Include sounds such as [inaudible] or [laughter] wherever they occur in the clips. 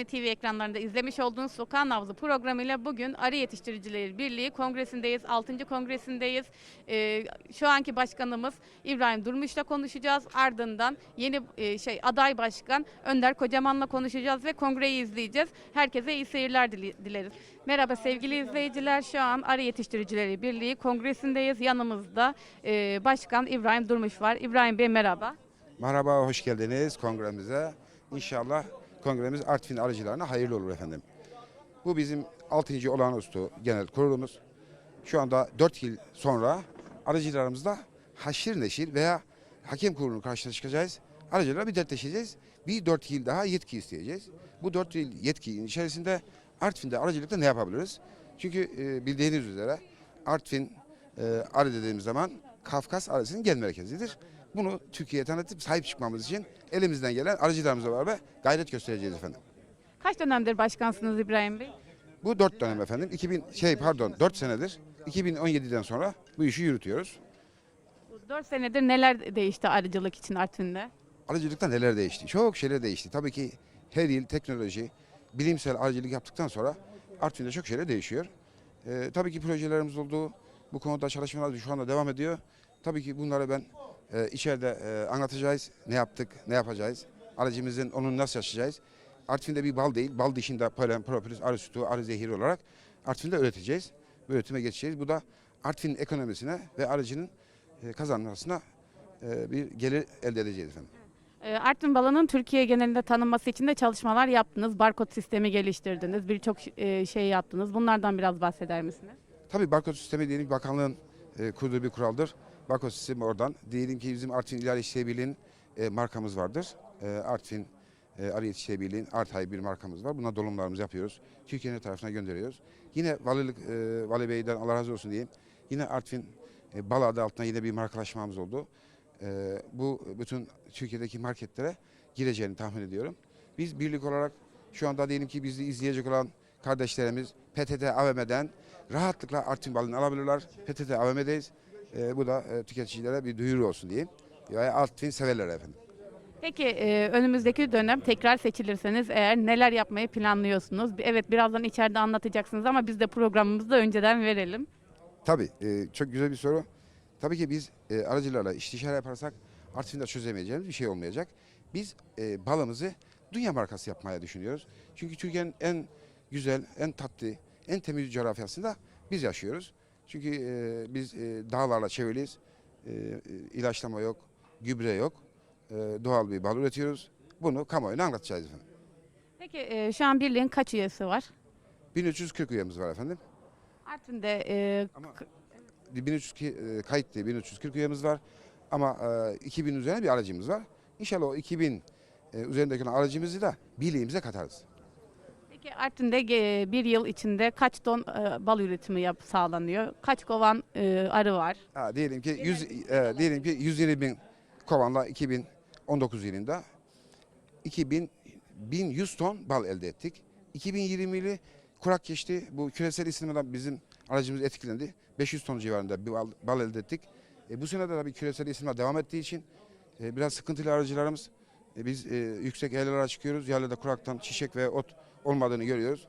Artvinli TV ekranlarında izlemiş olduğunuz Sokağın Nabzı programıyla bugün Arı Yetiştiricileri Birliği kongresindeyiz. 6. kongresindeyiz. Ee, şu anki başkanımız İbrahim Durmuş'la konuşacağız. Ardından yeni e, şey aday başkan Önder Kocaman'la konuşacağız ve kongreyi izleyeceğiz. Herkese iyi seyirler dileriz. Merhaba sevgili izleyiciler. Şu an Arı Yetiştiricileri Birliği kongresindeyiz. Yanımızda e, Başkan İbrahim Durmuş var. İbrahim Bey merhaba. Merhaba, hoş geldiniz kongremize. İnşallah kongremiz Artvin arıcılarına hayırlı olur efendim. Bu bizim 6. olağanüstü genel kurulumuz. Şu anda 4 yıl sonra arıcılarımızla haşir neşir veya hakem kurulunun karşısına çıkacağız. Arıcılarla bir dertleşeceğiz. Bir 4 yıl daha yetki isteyeceğiz. Bu 4 yıl yetkinin içerisinde Artvin'de arıcılıkta ne yapabiliriz? Çünkü e, bildiğiniz üzere Artvin e, arı dediğimiz zaman Kafkas arasının gen merkezidir. Bunu Türkiye'ye tanıtıp sahip çıkmamız için elimizden gelen arıcılarımızla beraber gayret göstereceğiz efendim. Kaç dönemdir başkansınız İbrahim Bey? Bu dört dönem efendim. 2000 şey pardon 4 senedir. 2017'den sonra bu işi yürütüyoruz. 4 senedir neler değişti arıcılık için Artvin'de? Arıcılıkta neler değişti? Çok şeyler değişti. Tabii ki her yıl teknoloji, bilimsel arıcılık yaptıktan sonra Artvin'de çok şeyler değişiyor. Ee, tabii ki projelerimiz oldu. Bu konuda çalışmalar şu anda devam ediyor. Tabii ki bunları ben e, içeride e, anlatacağız. Ne yaptık, ne yapacağız? Aracımızın onu nasıl yaşayacağız? Artvin'de bir bal değil, bal dışında polen, propolis, arı sütü, arı zehiri olarak Artvin'de üreteceğiz. Bu üretime geçeceğiz. Bu da Artvin ekonomisine ve arıcının e, kazanmasına e, bir gelir elde edeceğiz efendim. Ee, Artvin balının Türkiye genelinde tanınması için de çalışmalar yaptınız. Barkod sistemi geliştirdiniz. Birçok e, şey yaptınız. Bunlardan biraz bahseder misiniz? Tabii barkod sistemi diyelim bakanlığın e, kurduğu bir kuraldır. Barkod sistemi oradan. Diyelim ki bizim Artvin İlal Birliği'nin e, markamız vardır. E, Artvin e, Arı Yetişçileri Birliği'nin Artay bir markamız var. Buna dolumlarımızı yapıyoruz. Türkiye'nin tarafına gönderiyoruz. Yine valilik, e, Vali Bey'den Allah razı olsun diyeyim. Yine Artvin e, Bal adı altında yine bir markalaşmamız oldu. E, bu bütün Türkiye'deki marketlere gireceğini tahmin ediyorum. Biz birlik olarak şu anda diyelim ki bizi izleyecek olan kardeşlerimiz PTT AVM'den rahatlıkla Artvin balını alabilirler. PTT AVM'deyiz. E, bu da e, tüketicilere bir duyuru olsun diyeyim. Ve Artvin severler efendim. Peki e, önümüzdeki dönem tekrar seçilirseniz eğer neler yapmayı planlıyorsunuz? Evet birazdan içeride anlatacaksınız ama biz de programımızda önceden verelim. Tabii e, çok güzel bir soru. Tabii ki biz e, aracılarla istişare yaparsak Artvin'de çözemeyeceğimiz bir şey olmayacak. Biz e, balımızı dünya markası yapmaya düşünüyoruz. Çünkü Türkiye'nin en güzel, en tatlı, en temiz coğrafyasında biz yaşıyoruz. Çünkü e, biz e, dağlarla çevriliyiz. E, e, ilaçlama yok, gübre yok. E, doğal bir bal üretiyoruz. Bunu kamuoyuna anlatacağız efendim. Peki e, şu an birliğin kaç üyesi var? 1340 üyemiz var efendim. Artvin'de e, Ama 1300 ki- e, kayıtlı 1340 üyemiz var. Ama e, 2000 üzerine bir aracımız var. İnşallah o 2000 e, üzerindeki aracımızı da birliğimize katarız. Peki Artvin'de bir yıl içinde kaç ton e, bal üretimi yap sağlanıyor? Kaç kovan e, arı var? Ha, diyelim ki 100 e, diyelim ki 120 bin kovanla 2019 yılında 2000 1100 ton bal elde ettik. 2020'li kurak geçti. Bu küresel ısınmadan bizim aracımız etkilendi. 500 ton civarında bir bal, bal elde ettik. E, bu sene de tabii küresel ısınma devam ettiği için e, biraz sıkıntılı aracılarımız. E, biz e, yüksek yerlere çıkıyoruz. Yerlerde kuraktan çiçek ve ot olmadığını görüyoruz.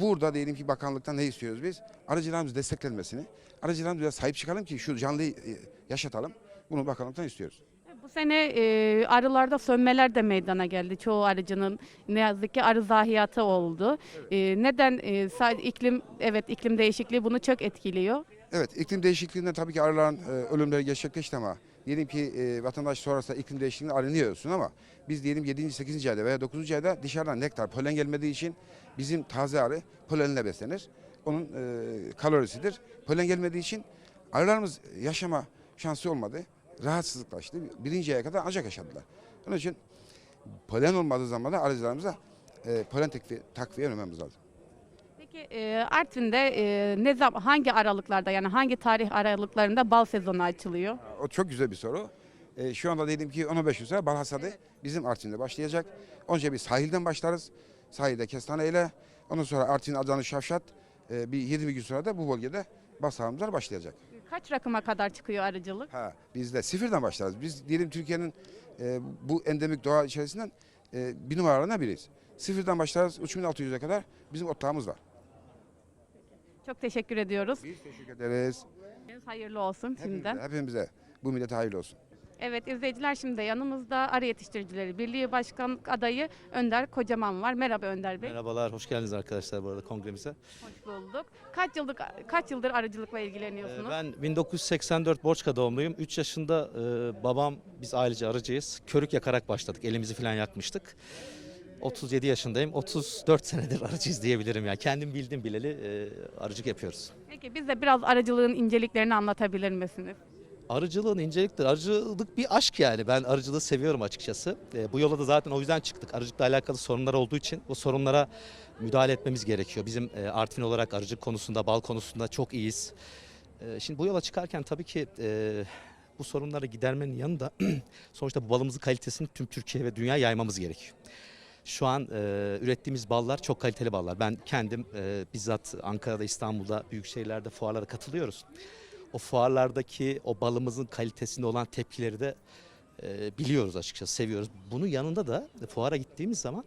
Burada diyelim ki bakanlıktan ne istiyoruz biz? Arıcılarımız desteklenmesini. Arıcılarımıza sahip çıkalım ki şu canlıyı e, yaşatalım. Bunu bakanlıktan istiyoruz. Bu sene e, arılarda sönmeler de meydana geldi. Çoğu arıcının ne yazık ki arı zahiyatı oldu. E, neden? E, sadece iklim evet iklim değişikliği bunu çok etkiliyor. Evet iklim değişikliğinden tabii ki arıların e, ölümleri gerçekleşti ama diyelim ki e, vatandaş sonrasında iklim değişikliğini aranıyorsun ama biz diyelim 7. 8. ayda veya 9. ayda dışarıdan nektar, polen gelmediği için bizim taze arı polenle beslenir. Onun e, kalorisidir. Polen gelmediği için arılarımız yaşama şansı olmadı. Rahatsızlıklaştı. Birinci aya kadar ancak yaşadılar. Onun için polen olmadığı zaman da arıcılarımıza e, polen takviye, takviye vermemiz lazım. Peki e, Artvin'de e, ne zaman hangi aralıklarda yani hangi tarih aralıklarında bal sezonu açılıyor? O çok güzel bir soru. Ee, şu anda diyelim ki 10-15 gün sonra bal hasadı bizim Artvin'de başlayacak. Önce bir sahilden başlarız. Sahilde kestane ile. Ondan sonra Artvin, Adana, Şavşat. e, bir 20 gün sonra da bu bölgede bal sahamızlar başlayacak. Kaç rakıma kadar çıkıyor arıcılık? Ha, biz de sıfırdan başlarız. Biz diyelim Türkiye'nin e, bu endemik doğa içerisinden e, bir numaralarına biriyiz. Sıfırdan başlarız 3600'e kadar bizim otağımız var. Çok teşekkür ediyoruz. Biz teşekkür ederiz. Hayırlı olsun şimdiden. Hepimize, hepimize bu millete hayırlı olsun. Evet izleyiciler şimdi de yanımızda Arı Yetiştiricileri Birliği Başkan adayı Önder Kocaman var. Merhaba Önder Bey. Merhabalar, hoş geldiniz arkadaşlar bu arada kongremize. Hoş bulduk. Kaç yıllık kaç yıldır arıcılıkla Ee, ilgileniyorsunuz? Ben 1984 Borçka doğumluyum. 3 yaşında e, babam, biz ailece arıcıyız. Körük yakarak başladık, elimizi falan yakmıştık. 37 yaşındayım, 34 senedir arıcıyız diyebilirim ya. Kendim bildim bileli e, arıcılık yapıyoruz. Peki bize biraz arıcılığın inceliklerini anlatabilir misiniz? Arıcılığın inceliktir. Arıcılık bir aşk yani. Ben arıcılığı seviyorum açıkçası. E, bu yola da zaten o yüzden çıktık. Arıcılıkla alakalı sorunlar olduğu için o sorunlara müdahale etmemiz gerekiyor. Bizim e, Artvin olarak arıcılık konusunda, bal konusunda çok iyiyiz. E, şimdi bu yola çıkarken tabii ki e, bu sorunları gidermenin yanında [clears throat] sonuçta bu balımızın kalitesini tüm Türkiye ve dünya yaymamız gerekiyor. Şu an e, ürettiğimiz ballar çok kaliteli ballar. Ben kendim e, bizzat Ankara'da, İstanbul'da, büyük şehirlerde fuarlara katılıyoruz o fuarlardaki o balımızın kalitesinde olan tepkileri de e, biliyoruz açıkçası, seviyoruz. Bunun yanında da fuara gittiğimiz zaman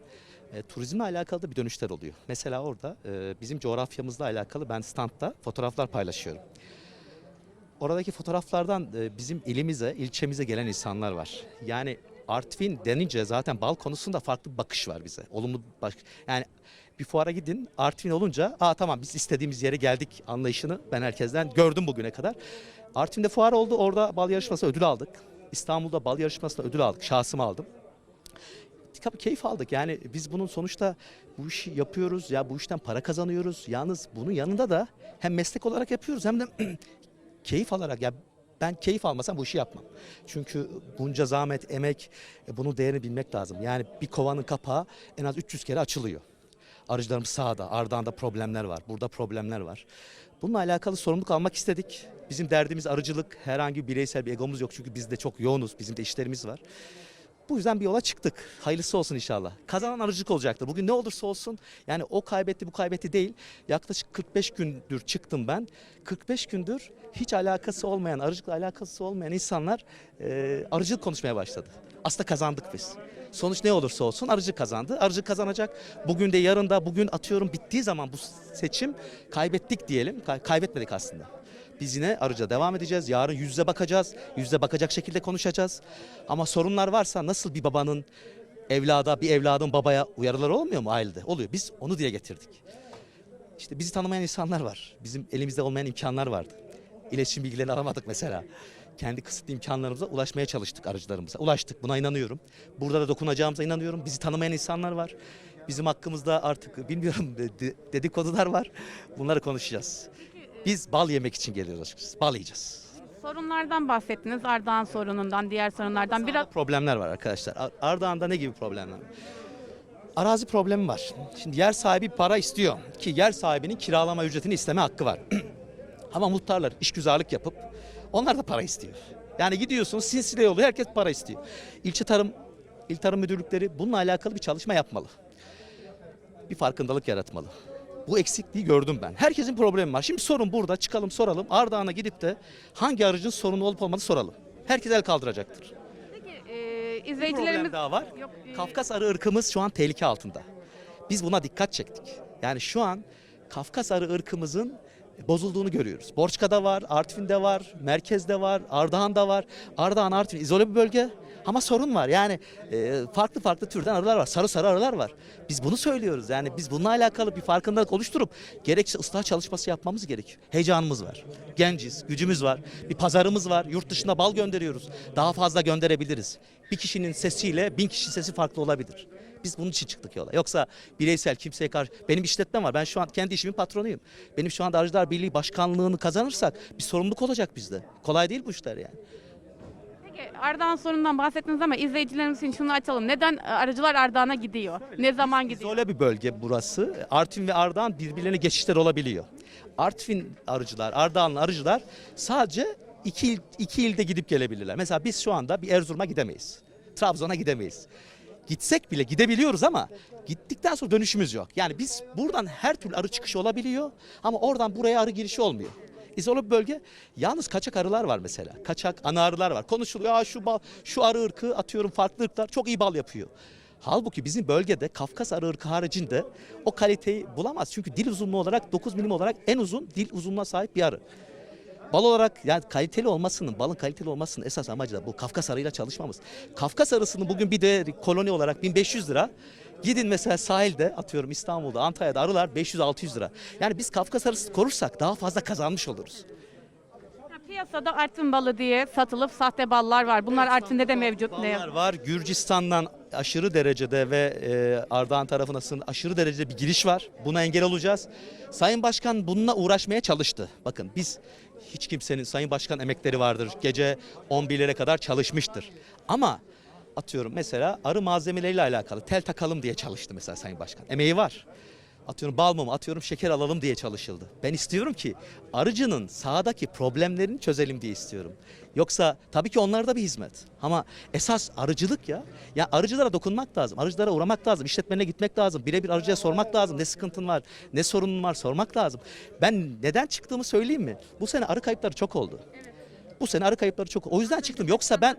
e, turizmle alakalı da bir dönüşler oluyor. Mesela orada e, bizim coğrafyamızla alakalı ben standta fotoğraflar paylaşıyorum. Oradaki fotoğraflardan e, bizim ilimize, ilçemize gelen insanlar var. Yani Artvin denince zaten bal konusunda farklı bir bakış var bize. Olumlu bak yani bir fuara gidin Artvin olunca aa tamam biz istediğimiz yere geldik anlayışını ben herkesten gördüm bugüne kadar. Artvin'de fuar oldu orada bal yarışması ödül aldık. İstanbul'da bal yarışmasında ödül aldık. Şahsımı aldım. Tabii keyif aldık. Yani biz bunun sonuçta bu işi yapıyoruz ya bu işten para kazanıyoruz. Yalnız bunun yanında da hem meslek olarak yapıyoruz hem de [clears throat] keyif alarak ya ben keyif almasam bu işi yapmam. Çünkü bunca zahmet, emek, e, bunun değerini bilmek lazım. Yani bir kovanın kapağı en az 300 kere açılıyor. Arıcılarımız sağda, Ardahan'da problemler var, burada problemler var. Bununla alakalı sorumluluk almak istedik. Bizim derdimiz arıcılık, herhangi bir bireysel bir egomuz yok çünkü biz de çok yoğunuz, bizim de işlerimiz var. Bu yüzden bir yola çıktık. Hayırlısı olsun inşallah. Kazanan arıcılık olacaktır. Bugün ne olursa olsun yani o kaybetti bu kaybetti değil. Yaklaşık 45 gündür çıktım ben. 45 gündür hiç alakası olmayan, arıcılıkla alakası olmayan insanlar e, arıcılık konuşmaya başladı. Aslında kazandık biz. Sonuç ne olursa olsun arıcı kazandı. Arıcı kazanacak. Bugün de yarın da bugün atıyorum bittiği zaman bu seçim kaybettik diyelim. Kay- kaybetmedik aslında. Biz yine arıca devam edeceğiz. Yarın yüzde bakacağız. Yüzde bakacak şekilde konuşacağız. Ama sorunlar varsa nasıl bir babanın evlada, bir evladın babaya uyarıları olmuyor mu ailede? Oluyor. Biz onu diye getirdik. İşte bizi tanımayan insanlar var. Bizim elimizde olmayan imkanlar vardı. İletişim bilgilerini alamadık mesela. Kendi kısıtlı imkanlarımıza ulaşmaya çalıştık arıcılarımıza. Ulaştık buna inanıyorum. Burada da dokunacağımıza inanıyorum. Bizi tanımayan insanlar var. Bizim hakkımızda artık bilmiyorum de- [laughs] de- dedikodular var. Bunları konuşacağız. Biz bal yemek için geliyoruz açıkçası. Bal yiyeceğiz. Sorunlardan bahsettiniz. Ardahan sorunundan, diğer sorunlardan biraz problemler var arkadaşlar. Ar- Ardahan'da ne gibi problemler var? Arazi problemi var. Şimdi yer sahibi para istiyor ki yer sahibinin kiralama ücretini isteme hakkı var. [clears throat] Ama muhtarlar işgüzarlık yapıp onlar da para istiyor. Yani gidiyorsunuz sinsile yolu herkes para istiyor. İlçe tarım, il tarım müdürlükleri bununla alakalı bir çalışma yapmalı. Bir farkındalık yaratmalı. Bu eksikliği gördüm ben. Herkesin problemi var. Şimdi sorun burada çıkalım soralım. Ardahan'a gidip de hangi aracın sorunu olup olmadığı soralım. Herkes el kaldıracaktır. Peki e, Bir problem izleyicilerimiz daha var. Yok, e, Kafkas arı ırkımız şu an tehlike altında. Biz buna dikkat çektik. Yani şu an Kafkas arı ırkımızın bozulduğunu görüyoruz. Borçka'da var, Artvin'de var, merkezde var, Ardahan'da var. Ardahan, Artvin izole bir bölge ama sorun var. Yani e, farklı farklı türden arılar var. Sarı sarı arılar var. Biz bunu söylüyoruz. Yani biz bununla alakalı bir farkındalık oluşturup gerekirse ıslah çalışması yapmamız gerekiyor. Heyecanımız var. Genciz, gücümüz var. Bir pazarımız var. Yurt dışına bal gönderiyoruz. Daha fazla gönderebiliriz. Bir kişinin sesiyle bin kişinin sesi farklı olabilir. Biz bunun için çıktık yola. Yoksa bireysel kimseye karşı... Benim işletmem var. Ben şu an kendi işimin patronuyum. Benim şu anda Arıcılar Birliği başkanlığını kazanırsak bir sorumluluk olacak bizde. Kolay değil bu işler yani. Peki Ardahan sorunundan bahsettiniz ama izleyicilerimiz için şunu açalım. Neden e, arıcılar Ardahan'a gidiyor? Ne zaman gidiyor? İzole bir bölge burası. Artvin ve Ardahan birbirlerine geçişler olabiliyor. Artvin arıcılar, Ardahanlı arıcılar sadece iki, il, iki ilde gidip gelebilirler. Mesela biz şu anda bir Erzurum'a gidemeyiz. Trabzon'a gidemeyiz. Gitsek bile gidebiliyoruz ama gittikten sonra dönüşümüz yok. Yani biz buradan her türlü arı çıkışı olabiliyor ama oradan buraya arı girişi olmuyor. İzole bir bölge. Yalnız kaçak arılar var mesela. Kaçak ana arılar var. Konuşuluyor. Aa şu bal, şu arı ırkı atıyorum farklı ırklar çok iyi bal yapıyor. Halbuki bizim bölgede Kafkas arı ırkı haricinde o kaliteyi bulamaz. Çünkü dil uzunluğu olarak 9 milim olarak en uzun dil uzunluğuna sahip bir arı. Bal olarak yani kaliteli olmasının, balın kaliteli olmasının esas amacı da bu Kafkas arıyla çalışmamız. Kafkas arısının bugün bir değeri koloni olarak 1500 lira. Gidin mesela sahilde atıyorum İstanbul'da, Antalya'da arılar 500-600 lira. Yani biz Kafkas arısı korursak daha fazla kazanmış oluruz. Ya Piyasada Artvin balı diye satılıp sahte ballar var. Bunlar Artvin'de de mevcut. Ne Ballar var. Gürcistan'dan aşırı derecede ve e, Ardahan tarafına aşırı derecede bir giriş var. Buna engel olacağız. Sayın Başkan bununla uğraşmaya çalıştı. Bakın biz hiç kimsenin Sayın Başkan emekleri vardır. Gece 11'lere kadar çalışmıştır. Ama atıyorum mesela arı malzemeleriyle alakalı tel takalım diye çalıştı mesela Sayın Başkan. Emeği var. Atıyorum bal mum, atıyorum şeker alalım diye çalışıldı. Ben istiyorum ki arıcının sahadaki problemlerini çözelim diye istiyorum. Yoksa tabii ki onlar da bir hizmet. Ama esas arıcılık ya. Ya arıcılara dokunmak lazım. Arıcılara uğramak lazım. işletmene gitmek lazım. Birebir arıcıya sormak lazım. Ne sıkıntın var, ne sorunun var sormak lazım. Ben neden çıktığımı söyleyeyim mi? Bu sene arı kayıpları çok oldu. Bu sene arı kayıpları çok. O yüzden çıktım. Yoksa ben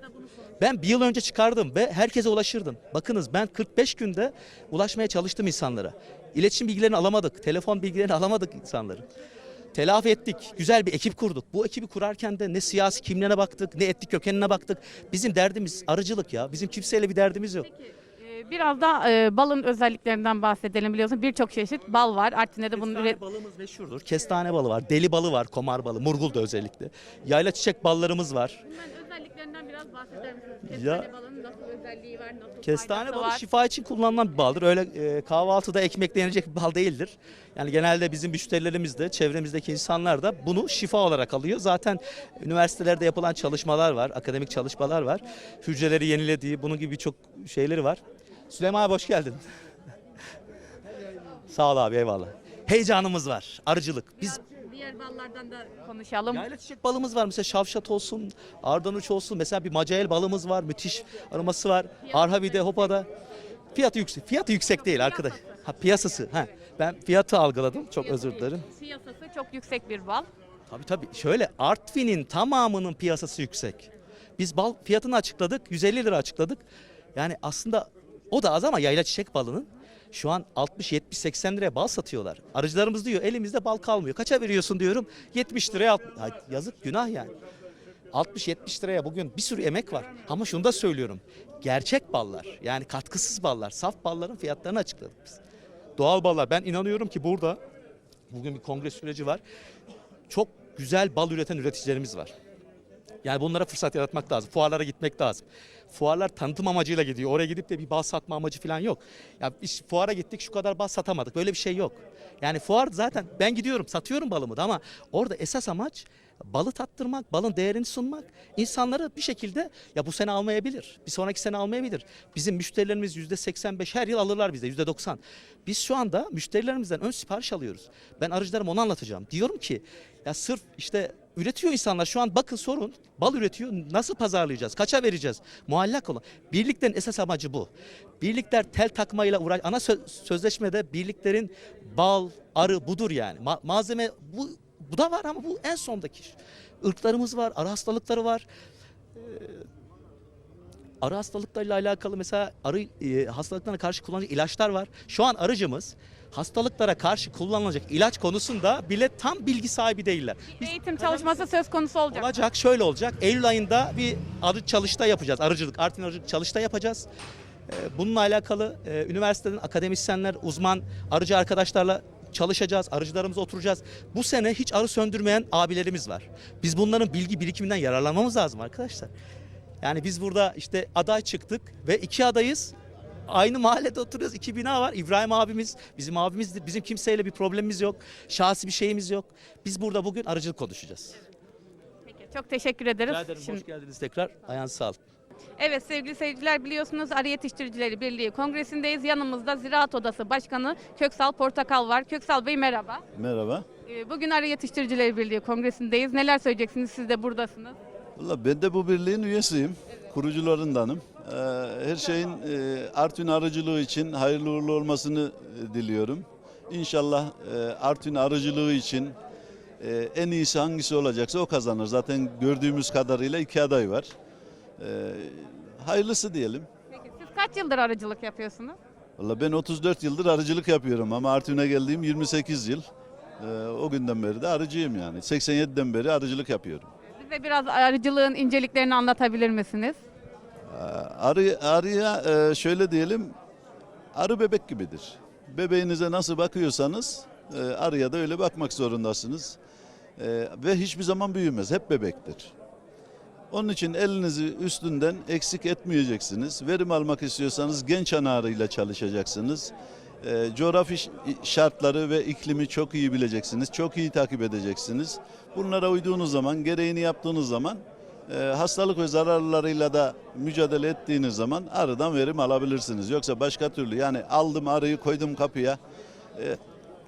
ben bir yıl önce çıkardım ve herkese ulaşırdım. Bakınız ben 45 günde ulaşmaya çalıştım insanlara. İletişim bilgilerini alamadık, telefon bilgilerini [laughs] alamadık insanların. Telafi ettik, güzel bir ekip kurduk. Bu ekibi kurarken de ne siyasi kimliğine baktık, ne etnik kökenine baktık. Bizim derdimiz arıcılık ya. Bizim kimseyle bir derdimiz yok. Ee, Biraz da e, balın özelliklerinden bahsedelim biliyorsun. Birçok çeşit bal var. Artvin'de de bunun üret... Balımız meşhurdur. Kestane balı var, deli balı var, komar balı, murgul da özellikle. Yayla çiçek ballarımız var. Özelliklerinden biraz bahseder misiniz? Ya- Kestane balının nasıl özelliği var, nasıl Kestane balı var? şifa için kullanılan bir baldır. Öyle e, kahvaltıda ekmekle yenecek bir bal değildir. Yani genelde bizim müşterilerimiz de çevremizdeki insanlar da bunu şifa olarak alıyor. Zaten üniversitelerde yapılan çalışmalar var, akademik çalışmalar var. Hücreleri yenilediği, bunun gibi birçok şeyleri var. Süleyman abi hoş geldin. [laughs] Sağ ol abi eyvallah. Heyecanımız var, arıcılık. Biz diğer ballardan da konuşalım. Yayla çiçek balımız var mesela şavşat olsun, ardanuç olsun. Mesela bir macael balımız var, müthiş aroması var. Arhavi'de, Hopa'da. Fiyatı yüksek. Fiyatı yüksek değil arkadaş. Ha piyasası. Ha. Ben fiyatı algıladım. Çok özür dilerim. Piyasası çok yüksek bir bal. Tabii tabii. Şöyle Artvin'in tamamının piyasası yüksek. Biz bal fiyatını açıkladık. 150 lira açıkladık. Yani aslında o da az ama yayla çiçek balının şu an 60 70 80 liraya bal satıyorlar. Arıcılarımız diyor elimizde bal kalmıyor. Kaça veriyorsun diyorum. 70 liraya. yazık günah yani. 60-70 liraya bugün bir sürü emek var. Ama şunu da söylüyorum. Gerçek ballar yani katkısız ballar, saf balların fiyatlarını açıkladık biz. Doğal ballar ben inanıyorum ki burada bugün bir kongre süreci var. Çok güzel bal üreten üreticilerimiz var. Yani bunlara fırsat yaratmak lazım. Fuarlara gitmek lazım. Fuarlar tanıtım amacıyla gidiyor. Oraya gidip de bir bal satma amacı falan yok. Ya iş, fuara gittik şu kadar bal satamadık. Böyle bir şey yok. Yani fuar zaten ben gidiyorum satıyorum balımı da ama orada esas amaç balı tattırmak, balın değerini sunmak. İnsanları bir şekilde ya bu sene almayabilir. Bir sonraki sene almayabilir. Bizim müşterilerimiz yüzde 85 her yıl alırlar bizde yüzde 90. Biz şu anda müşterilerimizden ön sipariş alıyoruz. Ben arıcılarıma onu anlatacağım. Diyorum ki ya sırf işte üretiyor insanlar. Şu an bakın sorun bal üretiyor. Nasıl pazarlayacağız? Kaça vereceğiz? Muallak olun birliklerin esas amacı bu. Birlikler tel takmayla uğraş ana sö- sözleşmede birliklerin bal arı budur yani. Ma- malzeme bu bu da var ama bu en sondaki ırklarımız var arı hastalıkları var. Arı hastalıklarıyla alakalı mesela arı e, hastalıklarına karşı kullanılan ilaçlar var. Şu an arıcımız hastalıklara karşı kullanılacak ilaç konusunda bile tam bilgi sahibi değiller. Biz Eğitim çalışması söz konusu olacak. olacak şöyle olacak. Eylül ayında bir arı çalıştay yapacağız. Arıcılık, Artvin arıcılık çalıştay yapacağız. Ee, Bununla alakalı e, üniversiteden akademisyenler, uzman arıcı arkadaşlarla çalışacağız. Arıcılarımıza oturacağız. Bu sene hiç arı söndürmeyen abilerimiz var. Biz bunların bilgi birikiminden yararlanmamız lazım arkadaşlar. Yani biz burada işte aday çıktık ve iki adayız. Aynı mahallede oturuyoruz. iki bina var. İbrahim abimiz, bizim abimizdir. Bizim kimseyle bir problemimiz yok. Şahsi bir şeyimiz yok. Biz burada bugün arıcılık konuşacağız. Peki, çok teşekkür ederiz. Rica ederim. Şimdi- Hoş geldiniz tekrar. Ayağınıza sağlık. Evet sevgili seyirciler biliyorsunuz Arı Yetiştiricileri Birliği Kongresi'ndeyiz. Yanımızda Ziraat Odası Başkanı Köksal Portakal var. Köksal Bey merhaba. Merhaba. Ee, Bugün Arı Yetiştiricileri Birliği Kongresi'ndeyiz. Neler söyleyeceksiniz? Siz de buradasınız. Valla ben de bu birliğin üyesiyim. Kurucularındanım. Ee, Her şeyin e, Artvin arıcılığı için hayırlı uğurlu olmasını e, diliyorum. İnşallah e, Artvin arıcılığı için en iyisi hangisi olacaksa o kazanır. Zaten gördüğümüz kadarıyla iki aday var. Hayırlısı diyelim. Peki siz kaç yıldır arıcılık yapıyorsunuz? Valla ben 34 yıldır arıcılık yapıyorum ama Artvin'e geldiğim 28 yıl. O günden beri de arıcıyım yani. 87'den beri arıcılık yapıyorum. Bize biraz arıcılığın inceliklerini anlatabilir misiniz? Ee, Arı, arıya e, şöyle diyelim, arı bebek gibidir. Bebeğinize nasıl bakıyorsanız e, arıya da öyle bakmak zorundasınız. E, Ve hiçbir zaman büyümez, hep bebektir. Onun için elinizi üstünden eksik etmeyeceksiniz. Verim almak istiyorsanız genç ana arıyla çalışacaksınız. E, coğrafi şartları ve iklimi çok iyi bileceksiniz, çok iyi takip edeceksiniz. Bunlara uyduğunuz zaman, gereğini yaptığınız zaman e, hastalık ve zararlarıyla da mücadele ettiğiniz zaman arıdan verim alabilirsiniz. Yoksa başka türlü yani aldım arıyı koydum kapıya e,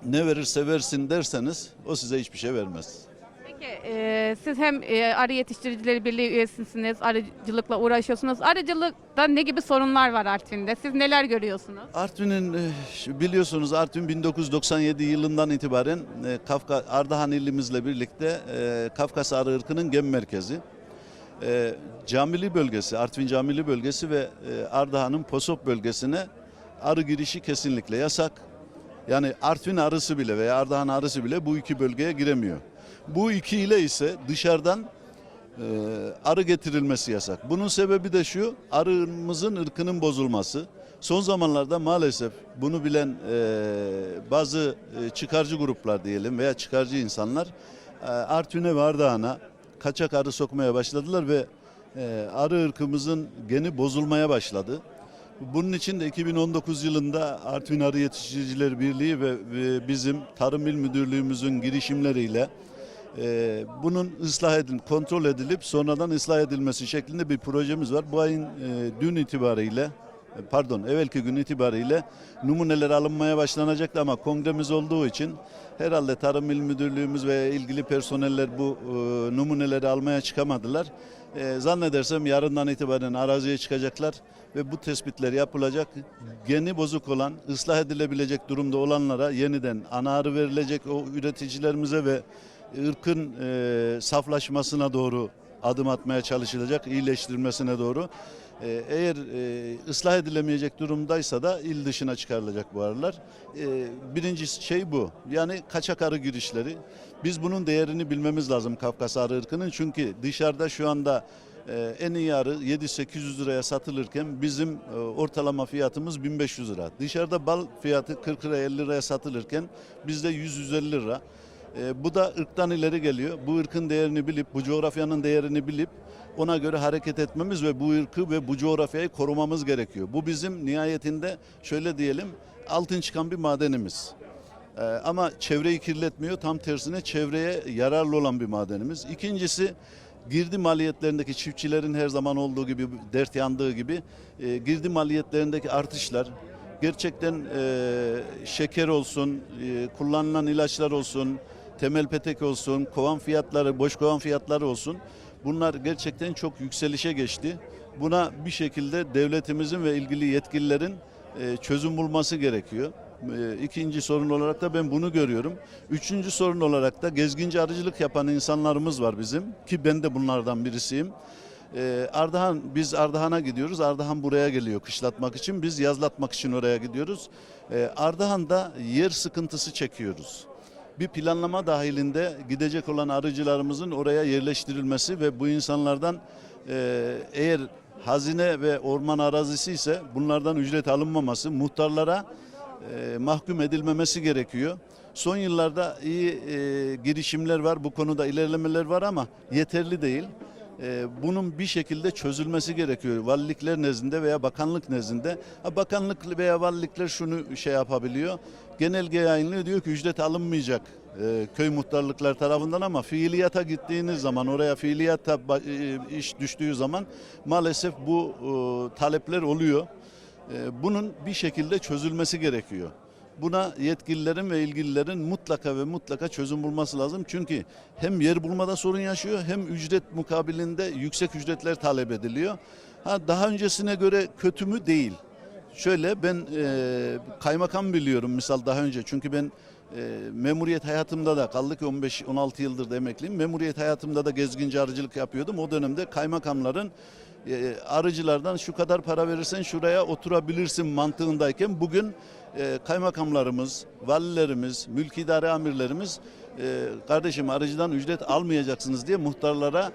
ne verirse versin derseniz o size hiçbir şey vermez. Peki e, siz hem e, Arı Yetiştiricileri Birliği üyesisiniz, arıcılıkla uğraşıyorsunuz. Arıcılıkta ne gibi sorunlar var Artvin'de? Siz neler görüyorsunuz? Artvin'in e, biliyorsunuz Artvin 1997 yılından itibaren e, Kafka Ardahan ilimizle birlikte e, Kafkas Arı ırkının gem merkezi. E, Camili bölgesi, Artvin Camili bölgesi ve e, Ardahan'ın Posop bölgesine arı girişi kesinlikle yasak. Yani Artvin arısı bile veya Ardahan arısı bile bu iki bölgeye giremiyor. Bu iki ile ise dışarıdan e, arı getirilmesi yasak. Bunun sebebi de şu, arımızın ırkının bozulması. Son zamanlarda maalesef bunu bilen e, bazı e, çıkarcı gruplar diyelim veya çıkarcı insanlar e, Artvin'e ve Ardahan'a kaçak arı sokmaya başladılar ve e, arı ırkımızın geni bozulmaya başladı. Bunun için de 2019 yılında Artvin Arı Yetiştiriciler Birliği ve, bizim Tarım İl Müdürlüğümüzün girişimleriyle e, bunun ıslah edil, kontrol edilip sonradan ıslah edilmesi şeklinde bir projemiz var. Bu ayın e, dün itibariyle pardon evvelki gün itibariyle numuneler alınmaya başlanacaktı ama kongremiz olduğu için herhalde Tarım İl Müdürlüğümüz ve ilgili personeller bu e, numuneleri almaya çıkamadılar. E, zannedersem yarından itibaren araziye çıkacaklar ve bu tespitler yapılacak. Geni bozuk olan, ıslah edilebilecek durumda olanlara yeniden ana arı verilecek o üreticilerimize ve ırkın e, saflaşmasına doğru adım atmaya çalışılacak, iyileştirilmesine doğru. E, eğer e, ıslah edilemeyecek durumdaysa da il dışına çıkarılacak bu arılar. E, birinci şey bu. Yani kaçak arı girişleri. Biz bunun değerini bilmemiz lazım Kafkas arı ırkının. Çünkü dışarıda şu anda e, en iyi arı 7-800 liraya satılırken bizim e, ortalama fiyatımız 1500 lira. Dışarıda bal fiyatı 40 liraya 50 liraya satılırken bizde 100-150 lira. E, bu da ırktan ileri geliyor. Bu ırkın değerini bilip, bu coğrafyanın değerini bilip ona göre hareket etmemiz ve bu ırkı ve bu coğrafyayı korumamız gerekiyor. Bu bizim nihayetinde şöyle diyelim altın çıkan bir madenimiz. Ee, ama çevreyi kirletmiyor. Tam tersine çevreye yararlı olan bir madenimiz. İkincisi girdi maliyetlerindeki çiftçilerin her zaman olduğu gibi dert yandığı gibi e, girdi maliyetlerindeki artışlar gerçekten e, şeker olsun, e, kullanılan ilaçlar olsun, temel petek olsun, kovan fiyatları, boş kovan fiyatları olsun. Bunlar gerçekten çok yükselişe geçti. Buna bir şekilde devletimizin ve ilgili yetkililerin e, çözüm bulması gerekiyor. E, İkinci sorun olarak da ben bunu görüyorum. Üçüncü sorun olarak da gezginci arıcılık yapan insanlarımız var bizim ki ben de bunlardan birisiyim. E, Ardahan biz Ardahan'a gidiyoruz. Ardahan buraya geliyor kışlatmak için. Biz yazlatmak için oraya gidiyoruz. Ardahan'da yer sıkıntısı çekiyoruz bir planlama dahilinde gidecek olan arıcılarımızın oraya yerleştirilmesi ve bu insanlardan e, eğer hazine ve orman arazisi ise bunlardan ücret alınmaması, muhtarlara e, mahkum edilmemesi gerekiyor. Son yıllarda iyi e, girişimler var, bu konuda ilerlemeler var ama yeterli değil. E, bunun bir şekilde çözülmesi gerekiyor. Valilikler nezdinde veya bakanlık nezdinde. Ha, bakanlık veya valilikler şunu şey yapabiliyor. Genelge yayınlıyor diyor ki ücret alınmayacak e, köy muhtarlıklar tarafından ama fiiliyata gittiğiniz zaman oraya fiiliyata e, iş düştüğü zaman maalesef bu e, talepler oluyor. E, bunun bir şekilde çözülmesi gerekiyor. Buna yetkililerin ve ilgililerin mutlaka ve mutlaka çözüm bulması lazım. Çünkü hem yer bulmada sorun yaşıyor hem ücret mukabilinde yüksek ücretler talep ediliyor. Ha daha öncesine göre kötü mü değil. Şöyle ben e, kaymakam biliyorum misal daha önce çünkü ben e, memuriyet hayatımda da kaldı ki 15-16 yıldır da emekliyim. Memuriyet hayatımda da gezginci arıcılık yapıyordum. O dönemde kaymakamların e, arıcılardan şu kadar para verirsen şuraya oturabilirsin mantığındayken bugün e, kaymakamlarımız, valilerimiz, mülki idare amirlerimiz e, kardeşim arıcıdan ücret almayacaksınız diye muhtarlara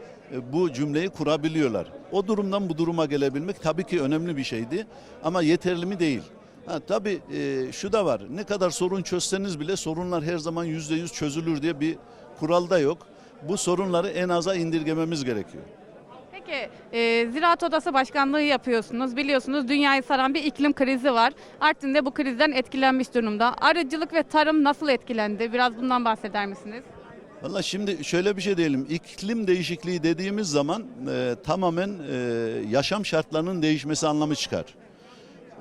bu cümleyi kurabiliyorlar. O durumdan bu duruma gelebilmek tabii ki önemli bir şeydi ama yeterli mi değil. Ha, tabii e, şu da var ne kadar sorun çözseniz bile sorunlar her zaman yüzde yüz çözülür diye bir kural da yok. Bu sorunları en aza indirgememiz gerekiyor. Peki e, Ziraat Odası Başkanlığı yapıyorsunuz. Biliyorsunuz dünyayı saran bir iklim krizi var. Artvin de bu krizden etkilenmiş durumda. Arıcılık ve tarım nasıl etkilendi? Biraz bundan bahseder misiniz? Valla şimdi şöyle bir şey diyelim. İklim değişikliği dediğimiz zaman e, tamamen e, yaşam şartlarının değişmesi anlamı çıkar.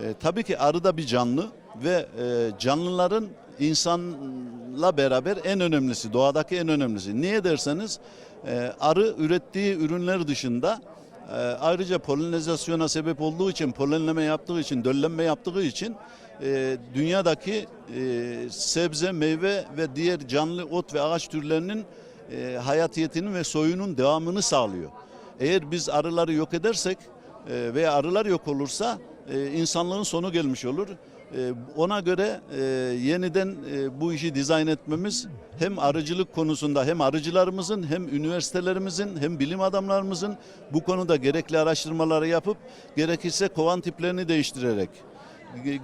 E, tabii ki arı da bir canlı ve e, canlıların insanla beraber en önemlisi, doğadaki en önemlisi. Niye derseniz e, arı ürettiği ürünler dışında e, ayrıca polinizasyona sebep olduğu için, polenleme yaptığı için, döllenme yaptığı için e, dünyadaki e, sebze, meyve ve diğer canlı ot ve ağaç türlerinin e, hayatiyetinin ve soyunun devamını sağlıyor. Eğer biz arıları yok edersek e, veya arılar yok olursa e, insanlığın sonu gelmiş olur. E, ona göre yeniden bu işi dizayn etmemiz hem arıcılık konusunda hem arıcılarımızın hem üniversitelerimizin hem bilim adamlarımızın bu konuda gerekli araştırmaları yapıp gerekirse kovan tiplerini değiştirerek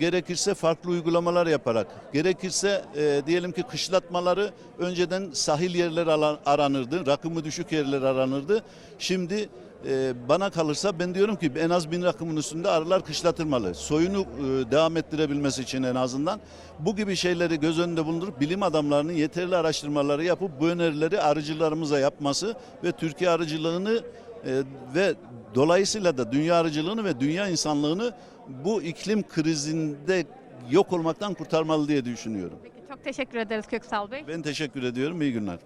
gerekirse farklı uygulamalar yaparak, gerekirse e, diyelim ki kışlatmaları önceden sahil yerler aranırdı, rakımı düşük yerler aranırdı. Şimdi e, bana kalırsa ben diyorum ki en az bin rakımın üstünde arılar kışlatılmalı. Soyunu e, devam ettirebilmesi için en azından. Bu gibi şeyleri göz önünde bulundurup bilim adamlarının yeterli araştırmaları yapıp bu önerileri arıcılarımıza yapması ve Türkiye arıcılığını e, ve dolayısıyla da dünya arıcılığını ve dünya insanlığını bu iklim krizinde yok olmaktan kurtarmalı diye düşünüyorum. Peki çok teşekkür ederiz Köksal Bey. Ben teşekkür ediyorum. İyi günler.